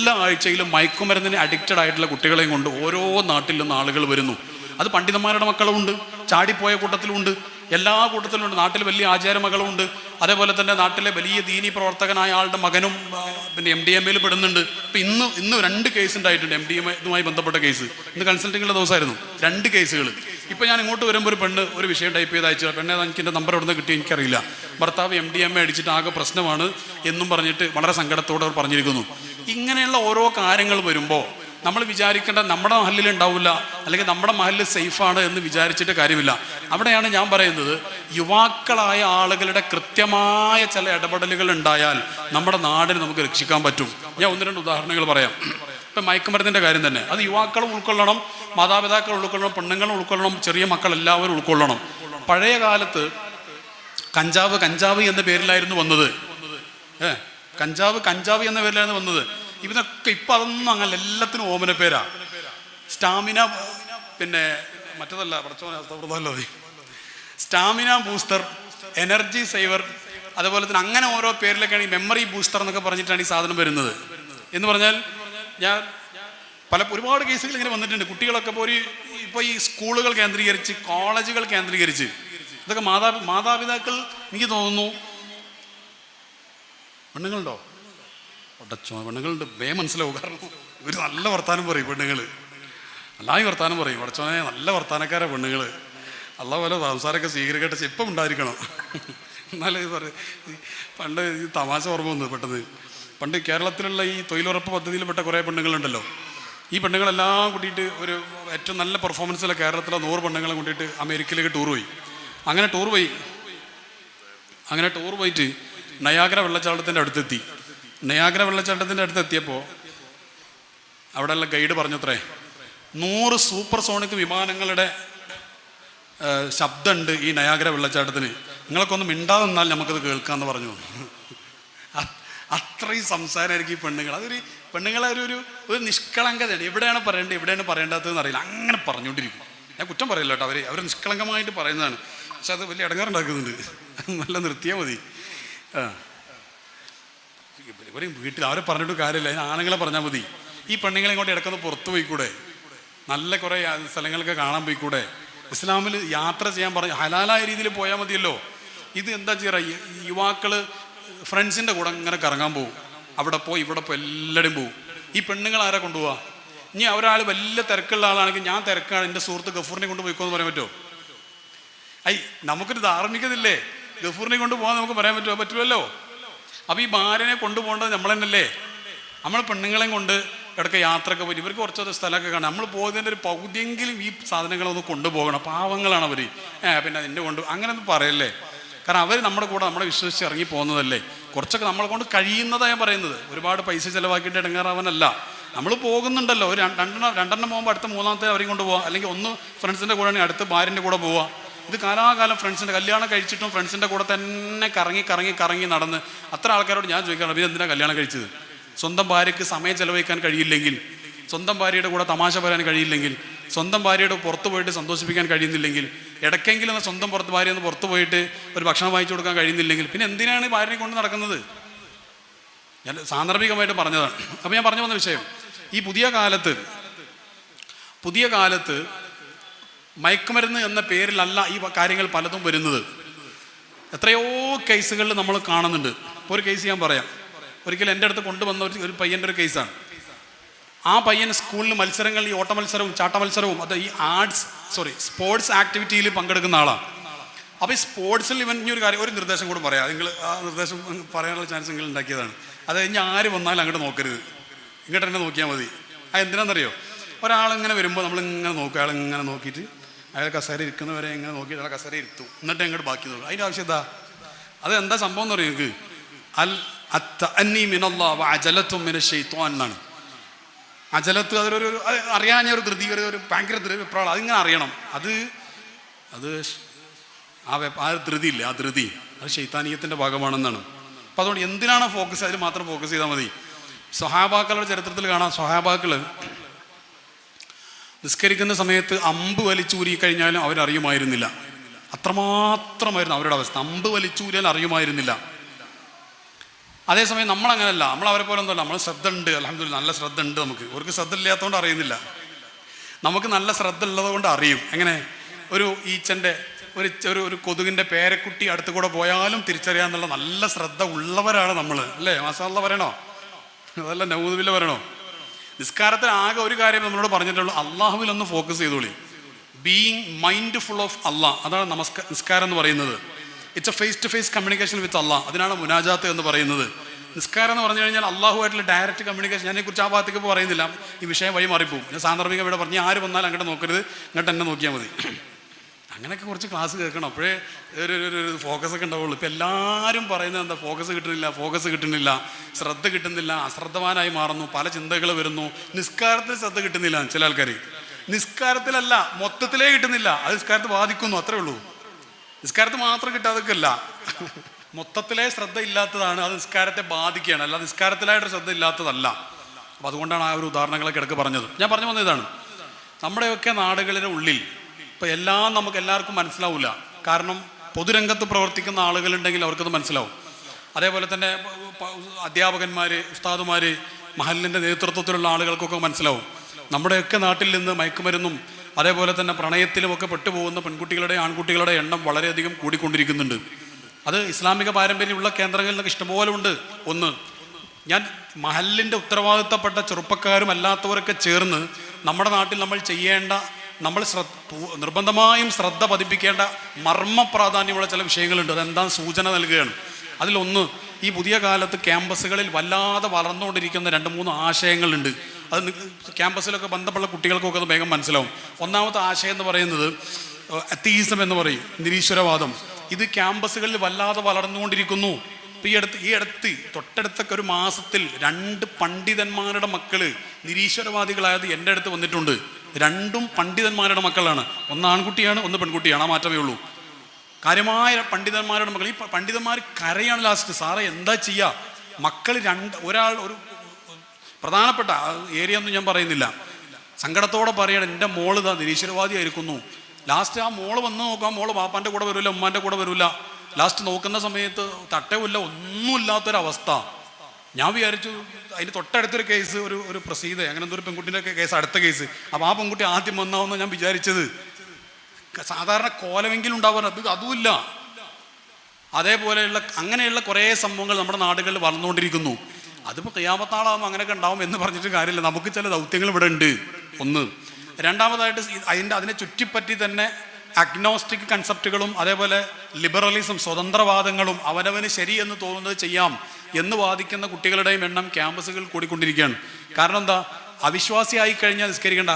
എല്ലാ ആഴ്ചയിലും മയക്കുമരുന്നിന് അഡിക്റ്റഡ് ആയിട്ടുള്ള കുട്ടികളെയും കൊണ്ട് ഓരോ നാട്ടിൽ നിന്ന് ആളുകൾ വരുന്നു. അത് പണ്ഡിതന്മാരുടെ മക്കളുമുണ്ട് ചാടിപ്പോയ കൂട്ടത്തിലുമുണ്ട് എല്ലാ കൂട്ടത്തിലുണ്ട് നാട്ടിൽ വലിയ ആചാരമകളുണ്ട് അതേപോലെ തന്നെ നാട്ടിലെ വലിയ ദീനി പ്രവർത്തകനായ ആളുടെ മകനും പിന്നെ എം ഡി എം എയിൽ പെടുന്നുണ്ട്. ഇപ്പം ഇന്ന് ഇന്ന് രണ്ട് കേസ് ഉണ്ടായിട്ടുണ്ട് എം ഡി എം ഇതുമായി ബന്ധപ്പെട്ട കേസ് ഇന്ന് കൺസൾട്ടിങ്ങിന്റെ ദിവസമായിരുന്നു. രണ്ട് കേസുകൾ ഇപ്പം ഞാൻ ഇങ്ങോട്ട് വരുമ്പോൾ ഒരു പെണ്ണ് ഒരു വിഷയം ടൈപ്പ് ചെയ്ത് അയച്ചു. പെണ്ണെ എനിക്ക് നമ്പർ എവിടെ നിന്ന് കിട്ടി എനിക്കറിയില്ല. ഭർത്താവ് എം ഡി എം എ അടിച്ചിട്ട് ആകെ പ്രശ്നമാണ് എന്നും പറഞ്ഞിട്ട് വളരെ സങ്കടത്തോടെ അവർ പറഞ്ഞിരിക്കുന്നു. ഇങ്ങനെയുള്ള ഓരോ കാര്യങ്ങൾ വരുമ്പോൾ നമ്മൾ വിചാരിക്കേണ്ട നമ്മുടെ മഹലിൽ ഉണ്ടാവില്ല അല്ലെങ്കിൽ നമ്മുടെ മഹലിൽ സേഫാണ് എന്ന് വിചാരിച്ചിട്ട് കാര്യമില്ല. അവിടെയാണ് ഞാൻ പറയുന്നത് യുവാക്കളായ ആളുകളുടെ കൃത്യമായ ചില ഇടപെടലുകൾ ഉണ്ടായാൽ നമ്മുടെ നാടിന് നമുക്ക് രക്ഷിക്കാൻ പറ്റും. ഞാൻ ഒന്ന് രണ്ട് ഉദാഹരണങ്ങൾ പറയാം. ഇപ്പം മയക്കുമരുന്നിന്റെ കാര്യം തന്നെ. അത് യുവാക്കൾ ഉൾക്കൊള്ളണം മാതാപിതാക്കൾ ഉൾക്കൊള്ളണം പെണ്ണുങ്ങൾ ഉൾക്കൊള്ളണം ചെറിയ മക്കൾ എല്ലാവരും ഉൾക്കൊള്ളണം. പഴയ കാലത്ത് കഞ്ചാവ് കഞ്ചാവ് എന്ന പേരിലായിരുന്നു വന്നത്. ഏ കഞ്ചാവ് കഞ്ചാവ് എന്ന പേരിലായിരുന്നു വന്നത്. ഇവനൊക്കെ ഇപ്പൊ അതൊന്നും അങ്ങനെ എല്ലാത്തിനും ഓമന പേരാ. സ്റ്റാമിന പിന്നെ മറ്റതല്ല പ്രച്ചോനല്ലോ സ്റ്റാമിന ബൂസ്റ്റർ എനർജി സേവർ അതുപോലെ തന്നെ അങ്ങനെ ഓരോ പേരിലൊക്കെയാണ് ഈ മെമ്മറി ബൂസ്റ്റർ എന്നൊക്കെ പറഞ്ഞിട്ടാണ് ഈ സാധനം വരുന്നത്. എന്ന് പറഞ്ഞാൽ ഞാൻ പല ഒരുപാട് കേസുകൾ ഇങ്ങനെ വന്നിട്ടുണ്ട്. കുട്ടികളൊക്കെ ഇപ്പോൾ ഒരു ഇപ്പോൾ ഈ സ്കൂളുകൾ കേന്ദ്രീകരിച്ച് കോളേജുകൾ കേന്ദ്രീകരിച്ച്. ഇതൊക്കെ മാതാ മാതാപിതാക്കൾ എനിക്ക് തോന്നുന്നു പെണ്ണുങ്ങളുണ്ടോ? പെണ്ണുങ്ങളുണ്ട് വേ മനസ്സിലാവും കാരണം ഇവർ നല്ല വർത്താനം പറയും പെണ്ണുങ്ങൾ നല്ലായി വർത്താനം പറയും. ഉടച്ചോനെ നല്ല വർത്താനക്കാരാ പെണ്ണുങ്ങൾ അല്ല പോലെ സംസാരമൊക്കെ സ്വീകരിക്കട്ടെ ഇപ്പം ഉണ്ടായിരിക്കണം. എന്നാലേ പറയും. പണ്ട് ഈ തമാശ ഓർമ്മ വന്നു പെട്ടെന്ന്. പണ്ട് കേരളത്തിലുള്ള ഈ തൊഴിലുറപ്പ് പദ്ധതിയിൽപ്പെട്ട കുറേ പെണ്ണുങ്ങളുണ്ടല്ലോ. ഈ പെണ്ണുങ്ങളെല്ലാം കൂട്ടിയിട്ട് ഒരു ഏറ്റവും നല്ല പെർഫോമൻസിലെ കേരളത്തിലെ നൂറ് പെണ്ണുങ്ങളെ കൂട്ടിയിട്ട് അമേരിക്കയിലേക്ക് ടൂർ പോയി. അങ്ങനെ ടൂർ പോയി. അങ്ങനെ ടൂർ പോയിട്ട് നയാഗ്ര വെള്ളച്ചാട്ടത്തിന്റെ അടുത്തെത്തി. നയാഗ്ര വെള്ളച്ചാട്ടത്തിന്റെ അടുത്തെത്തിയപ്പോൾ അവിടെയുള്ള ഗൈഡ് പറഞ്ഞത്രേ നൂറ് സൂപ്പർ സോണിക് വിമാനങ്ങളുടെ ശബ്ദമുണ്ട് ഈ നയാഗ്ര വെള്ളച്ചാട്ടത്തിന്. നിങ്ങളൊക്കെ ഒന്ന് മിണ്ടാതെ നിന്നാൽ നമുക്കത് കേൾക്കാമെന്ന് പറഞ്ഞു. അത്രയും സംസാരമായിരിക്കും ഈ പെണ്ണുങ്ങൾ. അതൊരു പെണ്ണുങ്ങളെ ഒരു ഒരു ഒരു നിഷ്കളങ്കതയാണ്. എവിടെയാണ് പറയേണ്ടത് എവിടെയാണ് പറയേണ്ടതെന്ന് അറിയില്ല. അങ്ങനെ പറഞ്ഞുകൊണ്ടിരിക്കും. ഞാൻ കുറ്റം പറയില്ല കേട്ടോ. അവർ അവർ നിഷ്കളങ്കമായിട്ട് പറയുന്നതാണ്. പക്ഷെ അത് വലിയ ഇടങ്ങാറുണ്ടാക്കുന്നുണ്ട്. നല്ല നിർത്തിയാൽ മതി. ആ. ഇവരെയും വീട്ടിൽ അവരെ പറഞ്ഞിട്ട് കാര്യമില്ല. അതിന് ആണുങ്ങളെ പറഞ്ഞാൽ മതി. ഈ പെണ്ണുങ്ങളെ ഇങ്ങോട്ട് ഇടക്കൊന്ന് പുറത്തു പോയിക്കൂടെ? നല്ല കുറേ സ്ഥലങ്ങളൊക്കെ കാണാൻ പോയിക്കൂടെ? ഇസ്ലാമിൽ യാത്ര ചെയ്യാൻ പറഞ്ഞു ഹലാലായ രീതിയിൽ പോയാൽ മതിയല്ലോ. ഇത് എന്താ ചെയ്യുക യുവാക്കൾ ഫ്രണ്ട്സിന്റെ കൂടെ ഇങ്ങനെ കറങ്ങാൻ പോകും അവിടെ പോയി ഇവിടെ പോയി എല്ലാവരും പോകും ഈ പെണ്ണുങ്ങൾ ആരെ കൊണ്ടുപോവാ? ഇനി ഒരാൾ വലിയ തിരക്കുള്ള ആളാണെങ്കിൽ ഞാൻ തിരക്കാണ്. എന്റെ സുഹൃത്ത് ഗഫൂറിനെ കൊണ്ട് പോയിക്കോന്ന് പറയാൻ പറ്റുമോ? ഐ നമുക്കൊരു ധാർമ്മികതയില്ലേ? ഗഫൂറിനെ കൊണ്ട് പോകാൻ നമുക്ക് പറയാൻ പറ്റുമോ? പറ്റുമല്ലോ അപ്പോൾ ഈ ഭാര്യനെ കൊണ്ടുപോകേണ്ടത് നമ്മൾ തന്നെയല്ലേ നമ്മൾ പെണ്ണുങ്ങളെയും കൊണ്ട് ഇടയ്ക്ക് യാത്രയൊക്കെ പോയി. ഇവർക്ക് കുറച്ചൊരു സ്ഥലമൊക്കെ കാണാം. നമ്മൾ പോയതിന്റെ ഒരു പകുതിയെങ്കിലും ഈ സാധനങ്ങളൊന്ന് കൊണ്ടുപോകണം. പാവങ്ങളാണ് അവർ ഏ പിന്നെ അതിന്റെ കൊണ്ട് അങ്ങനെ ഒന്നും പറയല്ലേ? കാരണം അവർ നമ്മുടെ കൂടെ നമ്മളെ വിശ്വസിച്ച് ഇറങ്ങി പോകുന്നതല്ലേ? കുറച്ചൊക്കെ നമ്മളെ കൊണ്ട് കഴിയുന്നതാണ് ഞാൻ പറയുന്നത്. ഒരുപാട് പൈസ ചിലവാക്കിയിട്ട് ഇടങ്ങാറാവാനല്ല. നമ്മൾ പോകുന്നുണ്ടല്ലോ. ഒരു രണ്ട്- രണ്ടെണ്ണം രണ്ടെണ്ണം പോകുമ്പോൾ അടുത്ത മൂന്നാമത്തെ അവരെയും കൊണ്ട് പോവാം. അല്ലെങ്കിൽ ഒന്ന് ഫ്രണ്ട്സിന്റെ കൂടെ അടുത്ത ഭാര്യന്റെ കൂടെ പോവാം. ഇത് കാലാകാലം ഫ്രണ്ട്സിന്റെ കല്യാണം കഴിച്ചിട്ടും ഫ്രണ്ട്സിന്റെ കൂടെ തന്നെ കറങ്ങി കറങ്ങി കറങ്ങി നടന്ന് അത്ര ആൾക്കാരോട് ഞാൻ ചോദിക്കാറ് ഇത് എന്തിനാണ് കല്യാണം കഴിച്ചത്? സ്വന്തം ഭാര്യയ്ക്ക് സമയം ചെലവഴിക്കാൻ കഴിയില്ലെങ്കിൽ സ്വന്തം ഭാര്യയുടെ കൂടെ തമാശ പറയാൻ കഴിയില്ലെങ്കിൽ സ്വന്തം ഭാര്യയുടെ പുറത്ത് പോയിട്ട് സന്തോഷിപ്പിക്കാൻ കഴിയുന്നില്ലെങ്കിൽ ഇടയ്ക്കെങ്കിലും സ്വന്തം പുറത്ത് ഭാര്യ ഒന്ന് പുറത്ത് പോയിട്ട് ഒരു ഭക്ഷണം വാങ്ങിച്ചു കൊടുക്കാൻ കഴിയുന്നില്ലെങ്കിൽ പിന്നെ എന്തിനാണ് ഭാര്യനെ കൊണ്ട് നടക്കുന്നത്? ഞാൻ സാന്ദർഭികമായിട്ട് പറഞ്ഞതാണ്. അപ്പോൾ ഞാൻ പറഞ്ഞു വന്ന വിഷയം ഈ പുതിയ കാലത്ത് പുതിയ കാലത്ത് മയക്കുമരുന്ന് എന്ന പേരിലല്ല ഈ കാര്യങ്ങൾ പലതും വരുന്നത്. എത്രയോ കേസുകളിൽ നമ്മൾ കാണുന്നുണ്ട്. ഇപ്പോൾ ഒരു കേസ് ഞാൻ പറയാം. ഒരിക്കലും എന്റെ അടുത്ത് കൊണ്ടുവന്ന ഒരു പയ്യന്റെ ഒരു കേസാണ് ആ പയ്യൻ സ്കൂളിൽ മത്സരങ്ങൾ ഈ ഓട്ട മത്സരവും ചാട്ട മത്സരവും അത് ഈ ആർട്സ് സോറി സ്പോർട്സ് ആക്ടിവിറ്റിയിൽ പങ്കെടുക്കുന്ന ആളാണ് അപ്പോൾ ഈ സ്പോർട്സിൽ ഇവൻ ഇനി ഒരു കാര്യം ഒരു നിർദ്ദേശം കൂടെ പറയാം. നിങ്ങൾ ആ നിർദ്ദേശം പറയാനുള്ള ചാൻസ് നിങ്ങൾ ഉണ്ടാക്കിയതാണ്. അത് കഴിഞ്ഞ് ആര് വന്നാലും അങ്ങോട്ട് നോക്കരുത്. ഇങ്ങോട്ട് തന്നെ നോക്കിയാൽ മതി. അത് എന്തിനാണെന്നറിയോ ഒരാളിങ്ങനെ വരുമ്പോൾ നമ്മളിങ്ങനെ നോക്കുക ആളിങ്ങനെ നോക്കിയിട്ട് അയാൾ കസേര ഇരിക്കുന്നവരെ ഇങ്ങനെ നോക്കി അയാൾ കസേര ഇരുത്തു. എന്നിട്ട് അങ്ങോട്ട് ബാക്കി നോക്കും. അതിന്റെ അത് എന്താ? സംഭവം എന്ന് പറയും നിങ്ങൾക്ക് അൽ അത്ത അന്നി മിനല്ലാ അജലത്തും മിന ഷെയ്ത്തോ എന്നാണ്. അജലത്ത് അതൊരു അറിയാൻ ഒരു ധൃതി ഒരു ഒരു ഭയങ്കര ധൃതിപ്രാളം അതിങ്ങനെ അറിയണം. അത് അത് ആ ആ ധൃതി ഇല്ല ആ ധൃതി. അത് ശൈത്താനീയത്തിന്റെ ഭാഗമാണെന്നാണ്. അപ്പോൾ അതുകൊണ്ട് എന്തിനാണ് ഫോക്കസ് അതിൽ മാത്രം ഫോക്കസ് ചെയ്താൽ മതി. സ്വഹാബാക്കളുടെ ചരിത്രത്തിൽ കാണാം. സ്വഹാബാക്കൾ നിസ്കരിക്കുന്ന സമയത്ത് അമ്പ് വലിച്ചൂരി കഴിഞ്ഞാലും അവരറിയുമായിരുന്നില്ല. അത്രമാത്രമായിരുന്നു അവരുടെ അവസ്ഥ. അമ്പ് വലിച്ചൂരിയാൽ അറിയുമായിരുന്നില്ല. അതേസമയം നമ്മളങ്ങനല്ല. നമ്മൾ അവരെ പോലെ ഒന്നുമല്ല. നമ്മൾ ശ്രദ്ധ ഉണ്ട് അലഹമ്മദില്ല നല്ല ശ്രദ്ധ ഉണ്ട് നമുക്ക്. അവർക്ക് ശ്രദ്ധ ഇല്ലാത്തതുകൊണ്ട് അറിയുന്നില്ല. നമുക്ക് നല്ല ശ്രദ്ധ ഉള്ളതുകൊണ്ട് അറിയും. എങ്ങനെ? ഒരു ഈച്ചന്റെ ഒരു ഒരു ഒരു കൊതുകിന്റെ പേരക്കുട്ടി അടുത്ത് കൂടെ പോയാലും തിരിച്ചറിയാന്നുള്ള നല്ല ശ്രദ്ധ ഉള്ളവരാണ് നമ്മൾ അല്ലേ? മസാല പറയണോ? അതല്ല നൗദുബില്ല പറയണോ? നിസ്കാരത്തിൽ ആകെ ഒരു കാര്യം നമ്മളോട് പറഞ്ഞിട്ടുള്ളൂ അള്ളാഹുവിൽ ഒന്ന് focus ചെയ്തോളി. Being mind full of Allah അതാണ് നമസ്കാര നിസ്കാരം എന്ന് പറയുന്നത്. It's a face to face communication with Allah അതിനാണ് മുനാജാത്ത് എന്ന് പറയുന്നത്. നിസ്കാരം എന്ന് പറഞ്ഞു കഴിഞ്ഞാൽ അള്ളാഹുമായിട്ടുള്ള ഡയറക്റ്റ് കമ്മ്യൂണിക്കേഷൻ ഞാനെക്കുറിച്ച് ആ ഭാഗത്തേക്ക് പറയുന്നില്ല. ഈ വിഷയം വഴി മാറിപ്പോവും. ഞാൻ സാന്ദർഭികം ഇവിടെ പറഞ്ഞ് ആര് വന്നാലും അങ്ങോട്ട് നോക്കരുത്. ഇങ്ങോട്ട് എന്നെ നോക്കിയാൽ മതി. അങ്ങനെയൊക്കെ കുറച്ച് ക്ലാസ് കേൾക്കണം. അപ്പോഴേ ഒരു ഒരു- ഫോക്കസ് ഒക്കെ ഉണ്ടാവുള്ളൂ. ഇപ്പം എല്ലാവരും പറയുന്നത് എന്താ? ഫോക്കസ് കിട്ടുന്നില്ല ഫോക്കസ് കിട്ടുന്നില്ല ശ്രദ്ധ കിട്ടുന്നില്ല അശ്രദ്ധവാനായി മാറുന്നു പല ചിന്തകൾ വരുന്നു. നിസ്കാരത്തിൽ ശ്രദ്ധ കിട്ടുന്നില്ല ചില ആൾക്കാർ നിസ്കാരത്തിലല്ല മൊത്തത്തിലേ കിട്ടുന്നില്ല. അത് നിസ്കാരത്തെ ബാധിക്കുന്നു അത്രേ ഉള്ളൂ. നിസ്കാരത്ത് മാത്രം കിട്ടാതൊക്കെ അല്ല മൊത്തത്തിലെ ശ്രദ്ധ ഇല്ലാത്തതാണ് അത് നിസ്കാരത്തെ ബാധിക്കുകയാണ്. അല്ല നിസ്കാരത്തിലായിട്ട് ശ്രദ്ധ ഇല്ലാത്തതല്ല. അപ്പം അതുകൊണ്ടാണ് ആ ഒരു ഉദാഹരണങ്ങളൊക്കെ ഇടയ്ക്ക് പറഞ്ഞത്. ഞാൻ പറഞ്ഞു വന്നത് ഇതാണ്. നമ്മുടെയൊക്കെ നാടുകളിലെ ഉള്ളിൽ ഇപ്പം എല്ലാം നമുക്ക് എല്ലാവർക്കും മനസ്സിലാവില്ല കാരണം പൊതുരംഗത്ത് പ്രവർത്തിക്കുന്ന ആളുകളുണ്ടെങ്കിൽ അവർക്കത് മനസ്സിലാവും. അതേപോലെ തന്നെ അധ്യാപകന്മാർ ഉസ്താദുമാർ മഹലിന്റെ നേതൃത്വത്തിലുള്ള ആളുകൾക്കൊക്കെ മനസ്സിലാവും. നമ്മുടെയൊക്കെ നാട്ടിൽ നിന്ന് മയക്കുമരുന്നും അതേപോലെ തന്നെ പ്രണയത്തിലുമൊക്കെ പെട്ടുപോകുന്ന പെൺകുട്ടികളുടെ ആൺകുട്ടികളുടെ എണ്ണം വളരെയധികം കൂടിക്കൊണ്ടിരിക്കുന്നുണ്ട്. അത് ഇസ്ലാമിക പാരമ്പര്യമുള്ള കേന്ദ്രങ്ങളിൽ നിന്നൊക്കെ ഇഷ്ടംപോലെ ഉണ്ട്. ഒന്ന് ഞാൻ മഹലിന്റെ ഉത്തരവാദിത്തപ്പെട്ട ചെറുപ്പക്കാരും അല്ലാത്തവരൊക്കെ ചേർന്ന് നമ്മുടെ നാട്ടിൽ നമ്മൾ ചെയ്യേണ്ട നമ്മൾ ശ്രദ്ധ നിർബന്ധമായും ശ്രദ്ധ പതിപ്പിക്കേണ്ട മർമ്മ പ്രാധാന്യമുള്ള ചില വിഷയങ്ങളുണ്ട്. അതെന്താ സൂചന നൽകുകയാണ്. അതിലൊന്ന് ഈ പുതിയ കാലത്ത് ക്യാമ്പസുകളിൽ വല്ലാതെ വളർന്നുകൊണ്ടിരിക്കുന്ന രണ്ട് മൂന്ന് ആശയങ്ങളുണ്ട്. അത് ക്യാമ്പസിലൊക്കെ ബന്ധപ്പെട്ട കുട്ടികൾക്കൊക്കെ അത് വേഗം മനസ്സിലാവും. ഒന്നാമത്തെ ആശയം എന്ന് പറയുന്നത് അത്തീസം എന്ന് പറയും നിരീശ്വരവാദം. ഇത് ക്യാമ്പസുകളിൽ വല്ലാതെ വളർന്നുകൊണ്ടിരിക്കുന്നു. ഈ അടുത്ത് ഈ അടുത്ത് തൊട്ടടുത്തൊക്കെ ഒരു മാസത്തിൽ രണ്ട് പണ്ഡിതന്മാരുടെ മക്കൾ നിരീശ്വരവാദികളായത് എന്റെ അടുത്ത് വന്നിട്ടുണ്ട്. രണ്ടും പണ്ഡിതന്മാരുടെ മക്കളാണ്. ഒന്ന് ആൺകുട്ടിയാണ് ഒന്ന് പെൺകുട്ടിയാണ്. ആ മാറ്റമേ ഉള്ളൂ. കാര്യമായ പണ്ഡിതന്മാരുടെ മക്കൾ. ഈ പണ്ഡിതന്മാർ കരയാണ് ലാസ്റ്റ് സാറേ എന്താ ചെയ്യുക മക്കൾ രണ്ട് ഒരാൾ ഒരു പ്രധാനപ്പെട്ട ഏരിയ ഒന്നും ഞാൻ പറയുന്നില്ല. സങ്കടത്തോടെ പറയണം എന്റെ മോൾ ഇതാ നിരീശ്വരവാദി ആയിരിക്കുന്നു. ലാസ്റ്റ് ആ മോൾ വന്ന് നോക്കാം മോൾ പാപ്പാന്റെ കൂടെ വരില്ല ഉമ്മാന്റെ കൂടെ വരില്ല ലാസ്റ്റ് നോക്കുന്ന സമയത്ത് തട്ടവുമില്ല ഒന്നുമില്ലാത്തൊരവസ്ഥ. ഞാൻ വിചാരിച്ചു അതിന് തൊട്ടടുത്തൊരു കേസ് ഒരു ഒരു പ്രസീത അങ്ങനെ എന്തോ ഒരു പെൺകുട്ടിന്റെ കേസ് അടുത്ത കേസ്. അപ്പോൾ ആ പെൺകുട്ടി ആദ്യം വന്നാവുന്ന ഞാൻ വിചാരിച്ചത് സാധാരണ കോലമെങ്കിലും ഉണ്ടാവാൻ അത് അതുമില്ല. അതേപോലെയുള്ള അങ്ങനെയുള്ള കുറേ സംഭവങ്ങൾ നമ്മുടെ നാടുകളിൽ വളർന്നുകൊണ്ടിരിക്കുന്നു. അതിപ്പോൾ ക്രിയാമത്താളാകുമ്പോൾ അങ്ങനെയൊക്കെ ഉണ്ടാവും എന്ന് പറഞ്ഞിട്ട് കാര്യമില്ല. നമുക്ക് ചില ദൗത്യങ്ങൾ ഇവിടെ ഉണ്ട്. ഒന്ന്. രണ്ടാമതായിട്ട് അതിന്റെ അതിനെ ചുറ്റിപ്പറ്റി തന്നെ അഗ്നോസ്റ്റിക് കൺസെപ്റ്റുകളും അതേപോലെ ലിബറലിസം സ്വതന്ത്രവാദങ്ങളും അവനവന് ശരിയെന്ന് തോന്നുന്നത് ചെയ്യാം എന്ന് വാദിക്കുന്ന കുട്ടികളുടെയും എണ്ണം ക്യാമ്പസുകൾ കൂടിക്കൊണ്ടിരിക്കുകയാണ്. കാരണം എന്താ? അവിശ്വാസിയായി കഴിഞ്ഞാൽ നിസ്കരിക്കണ്ട.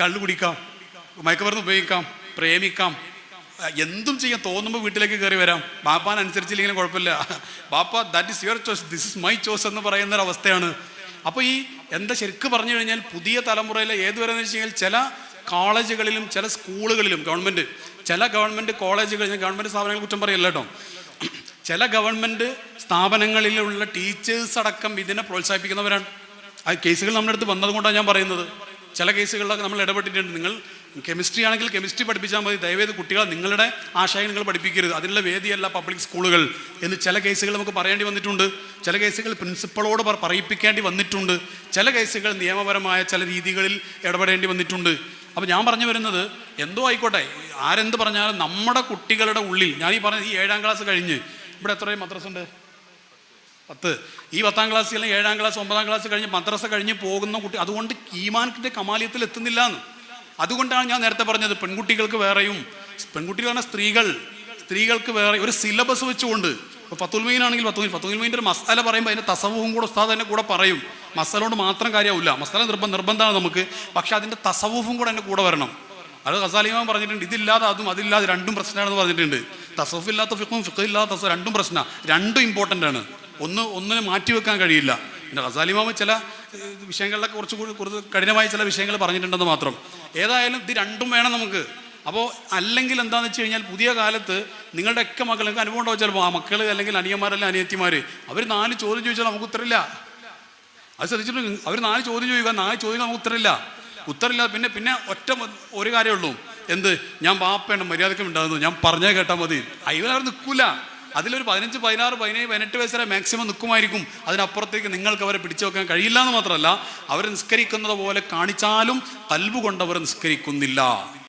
കള്ളു കുടിക്കാം മയക്കുമരുന്ന് ഉപയോഗിക്കാം പ്രേമിക്കാം. എന്തും ചെയ്യാം. തോന്നുമ്പോൾ വീട്ടിലേക്ക് കയറി വരാം. ബാപ്പാൻ അനുസരിച്ചില്ലെങ്കിലും കുഴപ്പമില്ല. ബാപ്പ that is your choice this is my choice എന്ന് പറയുന്ന ഒരു അവസ്ഥയാണ്. അപ്പോൾ ഈ എന്താ ശരിക്കും പറഞ്ഞു കഴിഞ്ഞാൽ പുതിയ തലമുറയിലെ ഏതുവരെ എന്ന് വെച്ച് കഴിഞ്ഞാൽ ചില കോളേജുകളിലും ചില സ്കൂളുകളിലും ഗവൺമെന്റ് ചില ഗവൺമെന്റ് കോളേജുകളിൽ ഗവൺമെന്റ് സ്ഥാപനങ്ങൾ കുറ്റം പറയല്ല കേട്ടോ. ചില ഗവൺമെന്റ് സ്ഥാപനങ്ങളിലുള്ള ടീച്ചേഴ്സ് അടക്കം ഇതിനെ പ്രോത്സാഹിപ്പിക്കുന്നവരാണ്. ആ കേസുകൾ നമ്മുടെ അടുത്ത് വന്നതുകൊണ്ടാണ് ഞാൻ പറയുന്നത്. ചില കേസുകളിലൊക്കെ നമ്മൾ ഇടപെട്ടിട്ടുണ്ട്. നിങ്ങൾ കെമിസ്ട്രി ആണെങ്കിൽ കെമിസ്ട്രി പഠിപ്പിച്ചാൽ മതി. ദയവേത് കുട്ടികളെ നിങ്ങളുടെ ആശയം നിങ്ങൾ പഠിപ്പിക്കരുത്. അതിനുള്ള വേദിയല്ല പബ്ലിക് സ്കൂളുകൾ എന്ന് ചില കേസുകൾ നമുക്ക് പറയേണ്ടി വന്നിട്ടുണ്ട്. ചില കേസുകൾ പ്രിൻസിപ്പളോട് പറ- പറയിപ്പിക്കേണ്ടി വന്നിട്ടുണ്ട്. ചില കേസുകൾ നിയമപരമായ ചില രീതികളിൽ ഇടപെടേണ്ടി വന്നിട്ടുണ്ട്. അപ്പോൾ ഞാൻ പറഞ്ഞു വരുന്നത് എന്തോ ആയിക്കോട്ടെ ആരെന്ത് പറഞ്ഞാലും നമ്മുടെ കുട്ടികളുടെ ഉള്ളിൽ ഞാൻ ഈ പറഞ്ഞ ഈ ഏഴാം ക്ലാസ് കഴിഞ്ഞ് ഇവിടെ എത്രയും മദ്രസ ഉണ്ട്? പത്ത്. ഈ പത്താം ക്ലാസ് അല്ലെങ്കിൽ ഏഴാം ക്ലാസ് ഒമ്പതാം ക്ലാസ് കഴിഞ്ഞ് മദ്രസ കഴിഞ്ഞ് പോകുന്ന കുട്ടി അതുകൊണ്ട് ഈമാനത്തിന്റെ കമാലിയത്തിൽ എത്തുന്നില്ല എന്ന് അതുകൊണ്ടാണ് ഞാൻ നേരത്തെ പറഞ്ഞത് പെൺകുട്ടികൾക്ക് വേറെയും പെൺകുട്ടികൾ സ്ത്രീകൾ സ്ത്രീകൾക്ക് വേറെ ഒരു സിലബസ് വെച്ചുകൊണ്ട് ഇപ്പോൾ പത്തുൽമീനാണെങ്കിൽ പത്തുമീൻ പത്തുൽമീന്റെ ഒരു മസാല പറയുമ്പോൾ അതിന്റെ തസവും കൂടെ ഉസ്താദ് തന്നെ കൂടെ പറയും. മസാലോട് മാത്രം കാര്യമാവില്ല മസാല നിർബന്ധം നിർബന്ധമാണ് നമുക്ക്. പക്ഷെ അതിന്റെ തസവൂഫും കൂടെ എന്റെ കൂടെ വരണം. അത് ഖസാലിമാൻ പറഞ്ഞിട്ടുണ്ട് ഇതില്ലാതെ അതും അതില്ലാതെ രണ്ടും പ്രശ്നമാണെന്ന് പറഞ്ഞിട്ടുണ്ട്. തസഫ് ഇല്ലാത്ത ഫിഖും ഫിഖ് ഇല്ലാത്ത തസഫ് രണ്ടും പ്രശ്നമാണ് രണ്ടും ഇമ്പോർട്ടന്റ് ആണ്. ഒന്ന് ഒന്നിനെ മാറ്റി വെക്കാൻ കഴിയില്ല. പിന്നെ ഖസാലിമാമ ചില വിഷയങ്ങളിലൊക്കെ കുറച്ച് കൂടി കൂടുതൽ കഠിനമായ ചില വിഷയങ്ങൾ പറഞ്ഞിട്ടുണ്ടെന്ന് മാത്രം. ഏതായാലും ഇത് രണ്ടും വേണം നമുക്ക്. അപ്പോൾ അല്ലെങ്കിൽ എന്താണെന്ന് വെച്ച് കഴിഞ്ഞാൽ പുതിയ കാലത്ത് നിങ്ങളുടെയൊക്കെ മക്കൾ നിങ്ങൾക്ക് അനുഭവം ഉണ്ടാവും ചിലപ്പോൾ ആ മക്കൾ അല്ലെങ്കിൽ അനിയന്മാരല്ല അനിയത്തിമാർ അവർ നാല് ചോദ്യം ചോദിച്ചാൽ നമുക്ക് ഉത്തരമില്ല. അത് ശ്രദ്ധിച്ചിട്ടുണ്ട് അവർ നാല് ചോദ്യം ചോദിക്കുക നാല് ചോദ്യം നമുക്ക് ഉത്തരമില്ല. ഉത്തരമില്ല പിന്നെ പിന്നെ ഒറ്റ ഒരു ഒരു കാര്യമുള്ളൂ എന്ത്? ഞാൻ ബാപ്പയാണ് മര്യാദക്കും ഉണ്ടാകുന്നു ഞാൻ പറഞ്ഞേ കേട്ടാൽ മതി. അയ്യോ അവർ നിൽക്കൂല അതിലൊരു പതിനഞ്ച് പതിനാറ് പതിനേഴ് പതിനെട്ട് വയസ്സ് വരെ മാക്സിമം നിൽക്കുമായിരിക്കും അതിനപ്പുറത്തേക്ക് നിങ്ങൾക്ക് അവരെ പിടിച്ചു വെക്കാൻ കഴിയില്ല എന്ന് മാത്രമല്ല അവർ നിസ്കരിക്കുന്നത് പോലെ കാണിച്ചാലും കൽബ് കൊണ്ടവർ നിസ്കരിക്കുന്നില്ല.